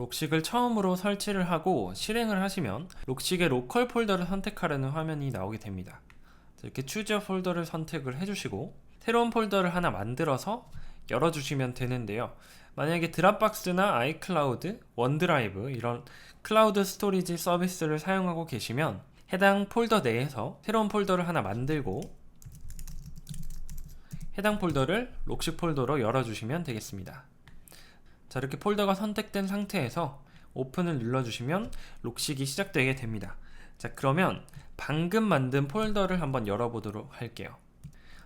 록식을 처음으로 설치를 하고 실행을 하시면 록식의 로컬 폴더를 선택하려는 화면이 나오게 됩니다. 이렇게 추저 폴더를 선택을 해주시고 새로운 폴더를 하나 만들어서 열어주시면 되는데요. 만약에 드랍박스나 아이클라우드, 원드라이브 이런 클라우드 스토리지 서비스를 사용하고 계시면 해당 폴더 내에서 새로운 폴더를 하나 만들고 해당 폴더를 록식 폴더로 열어주시면 되겠습니다. 자 이렇게 폴더가 선택된 상태에서 오픈을 눌러주시면 록식이 시작되게 됩니다. 자 그러면 방금 만든 폴더를 한번 열어보도록 할게요.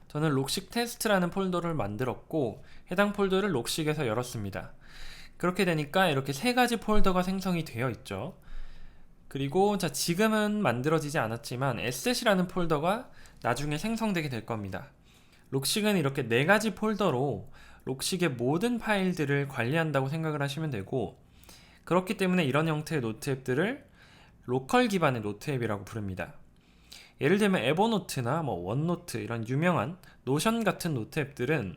저는 록식 테스트라는 폴더를 만들었고 해당 폴더를 록식에서 열었습니다. 그렇게 되니까 이렇게 세 가지 폴더가 생성이 되어 있죠. 그리고 자 지금은 만들어지지 않았지만 에셋이라는 폴더가 나중에 생성되게 될 겁니다. 록식은 이렇게 네 가지 폴더로 록식의 모든 파일들을 관리한다고 생각을 하시면 되고 그렇기 때문에 이런 형태의 노트 앱들을 로컬 기반의 노트 앱이라고 부릅니다. 예를 들면 에버노트나 뭐 원노트 이런 유명한 노션 같은 노트 앱들은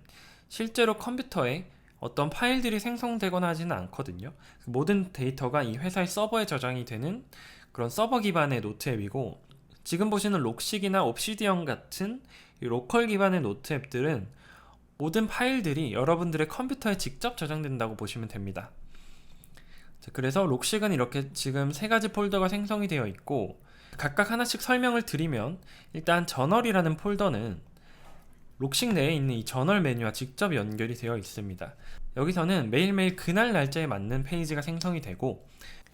실제로 컴퓨터에 어떤 파일들이 생성되거나 하지는 않거든요. 그 모든 데이터가 이 회사의 서버에 저장이 되는 그런 서버 기반의 노트 앱이고 지금 보시는 록식이나 옵시디언 같은 이 로컬 기반의 노트 앱들은 모든 파일들이 여러분들의 컴퓨터에 직접 저장된다고 보시면 됩니다. 자, 그래서 록식은 이렇게 지금 세 가지 폴더가 생성이 되어 있고 각각 하나씩 설명을 드리면 일단 저널이라는 폴더는 록식 내에 있는 이 저널 메뉴와 직접 연결이 되어 있습니다. 여기서는 매일매일 그날 날짜에 맞는 페이지가 생성이 되고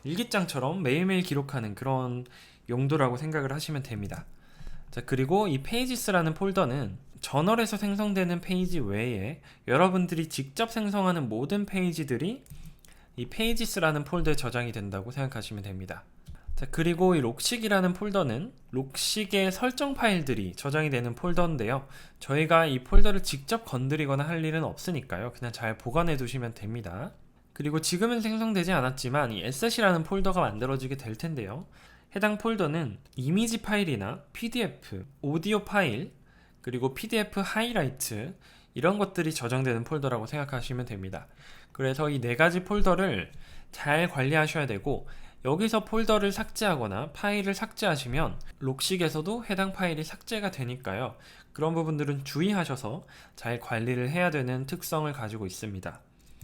일기장처럼 매일매일 기록하는 그런 용도라고 생각을 하시면 됩니다. 자, 그리고 이 페이지스라는 폴더는 저널에서 생성되는 페이지 외에 여러분들이 직접 생성하는 모든 페이지들이 이 페이지스라는 폴더에 저장이 된다고 생각하시면 됩니다. 자, 그리고 이 록식이라는 폴더는 록식의 설정 파일들이 저장이 되는 폴더인데요. 저희가 이 폴더를 직접 건드리거나 할 일은 없으니까요. 그냥 잘 보관해 두시면 됩니다. 그리고 지금은 생성되지 않았지만 이 에셋이라는 폴더가 만들어지게 될 텐데요. 해당 폴더는 이미지 파일이나 PDF, 오디오 파일, 그리고 PDF 하이라이트 이런 것들이 저장되는 폴더라고 생각하시면 됩니다. 그래서 이 네 가지 폴더를 잘 관리하셔야 되고 여기서 폴더를 삭제하거나 파일을 삭제하시면 록식에서도 해당 파일이 삭제가 되니까요. 그런 부분들은 주의하셔서 잘 관리를 해야 되는 특성을 가지고 있습니다.